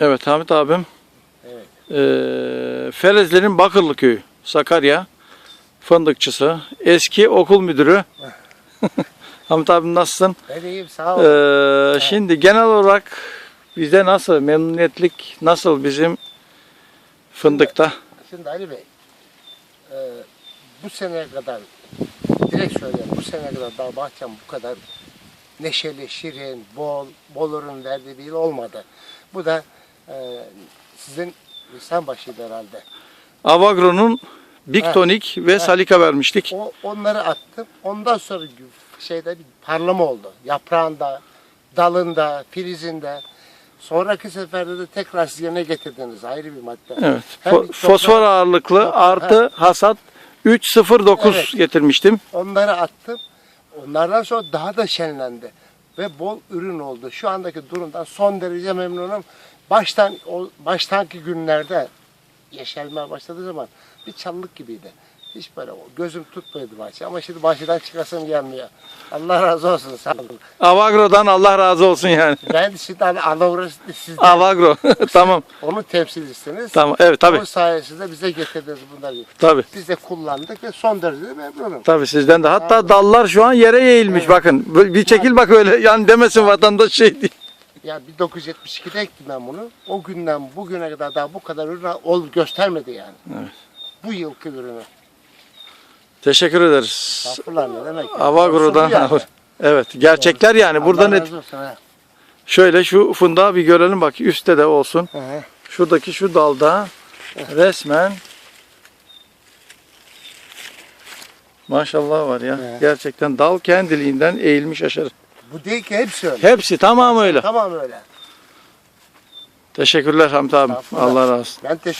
Evet Hamit abim. Evet. Ee, Felezlerin Bakırlı Köyü, Sakarya. Fındıkçısı. Eski okul müdürü. Hamit abim nasılsın? Ben iyiyim sağ ol. Ee, şimdi genel olarak bize nasıl, memnuniyetlik nasıl bizim fındıkta? Şimdi Ali Bey, e, bu seneye kadar, direkt söyleyeyim, bu seneye kadar daha bahçem bu kadar neşeli, şirin, bol, bol ürün verdiği bir yıl olmadı. Bu da e, sizin lisan başıydı herhalde. Avagro'nun Big Heh. Tonic ve Salika vermiştik. O, onları attım. Ondan sonra şeyde bir parlama oldu. Yaprağında, dalında, filizinde. Sonraki seferde de tekrar siz yerine getirdiniz. Ayrı bir madde. Evet. Hem fosfor ağırlıklı artı hasat 309 Evet. getirmiştim. Onları attım. Onlardan sonra daha da şenlendi. Ve bol ürün oldu. Şu andaki durumdan son derece memnunum. Baştan o baştanki günlerde yeşermeye başladığı zaman bir çalılık gibiydi. Hiç böyle gözüm tutmuyordu bahçe. Ama şimdi bahçeden çıkasım gelmiyor. Allah razı olsun sağ olun. Avagro'dan Allah razı olsun yani. Ben şimdi hani Anavra sizden Avagro. tamam. onun temsilcisiniz. Tamam. Evet tabii. O sayesinde bize getirdiniz bunları. Tabii. Biz de kullandık ve son derece de memnunum. Tabii sizden de. Hatta dallar şu an yere eğilmiş bakın. Böyle Bir çekil bak öyle. Yani demesin vatandaş şey değil. Ya 1972'de ektim ben bunu. O günden bugüne kadar daha bu kadar ürün ol göstermedi yani. Evet. Bu yılki ürünü. Teşekkür ederiz. Estağfurullah ne demek. yani. Evet. Gerçekler yani. Burada razı olsun, ha. Şöyle şu fındığı bir görelim bak. Üstte de olsun. Hı hı. Şuradaki şu dalda resmen maşallah var ya. Evet. Gerçekten dal kendiliğinden eğilmiş aşağı. Bu değil ki hepsi öyle. Hepsi tamam öyle. Tamam öyle. Teşekkürler Hamdi abi. Estağfurullah. Allah razı olsun. Ben teşekkür